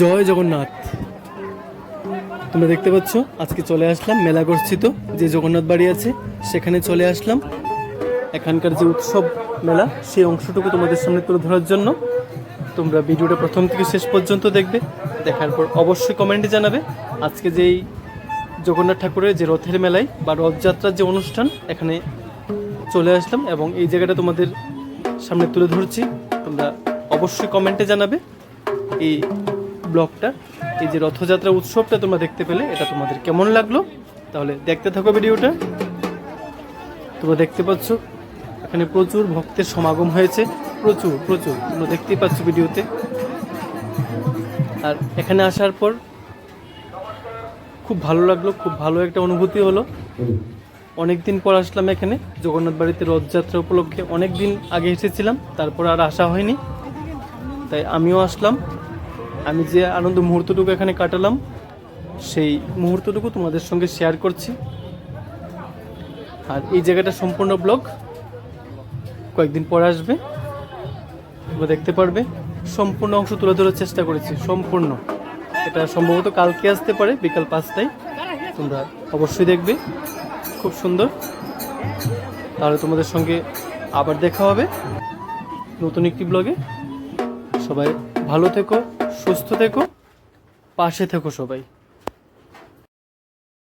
জয় জগন্নাথ। তোমরা দেখতে পাচ্ছ, আজকে চলে আসলাম মেলা গর্ষিত যে জগন্নাথ বাড়ি আছে, সেখানে চলে আসলাম। এখানকার যে উৎসব মেলা, সেই অংশটুকু তোমাদের সামনে তুলে ধরার জন্য। তোমরা ভিডিওটা প্রথম থেকে শেষ পর্যন্ত দেখবে, দেখার পর অবশ্যই কমেন্টে জানাবে। আজকে যেই জগন্নাথ ঠাকুরের যে রথের মেলায় বা রথযাত্রার যে অনুষ্ঠান, এখানে চলে আসলাম এবং এই জায়গাটা তোমাদের সামনে তুলে ধরছি। তোমরা অবশ্যই কমেন্টে জানাবে। এই ব্লগটা, এই যে রথযাত্রা উৎসবটা তোমরা দেখতে পেলে, এটা তোমাদের কেমন লাগল? তাহলে দেখতে থাকো ভিডিওটা। তোমরা দেখতে পাচ্ছ, এখানে প্রচুর ভক্তের সমাগম হয়েছে। প্রচুর প্রচুর, তোমরা দেখতেই পাচ্ছ ভিডিওতে। আর এখানে আসার পর খুব ভালো লাগল, খুব ভালো একটা অনুভূতি হলো। অনেক দিন পর আসলাম এখানে, জগন্নাথ বাড়িতে রথযাত্রা উপলক্ষে অনেক দিন আগে এসেছিলাম, তারপর আর আসা হয়নি। তাই আমিও আসলাম। আমি যে আনন্দ মুহূর্তটুকু এখানে কাটালাম, সেই মুহূর্তটুকু তোমাদের সঙ্গে শেয়ার করছি। আর এই জায়গাটা সম্পূর্ণ ব্লগ কয়েকদিন পরে আসবে। তোমরা দেখতে পারবে। সম্পূর্ণ অংশ তুলে ধরার চেষ্টা করেছি, সম্পূর্ণ। এটা সম্ভবত কালকে আসতে পারে, বিকাল পাঁচটায়। তোমরা অবশ্যই দেখবে। খুব সুন্দর। তাহলে তোমাদের সঙ্গে আবার দেখা হবে নতুন একটি ব্লগে সবাই ভালো থেকো সুস্থ থেকো পাশে থেকো সবাই।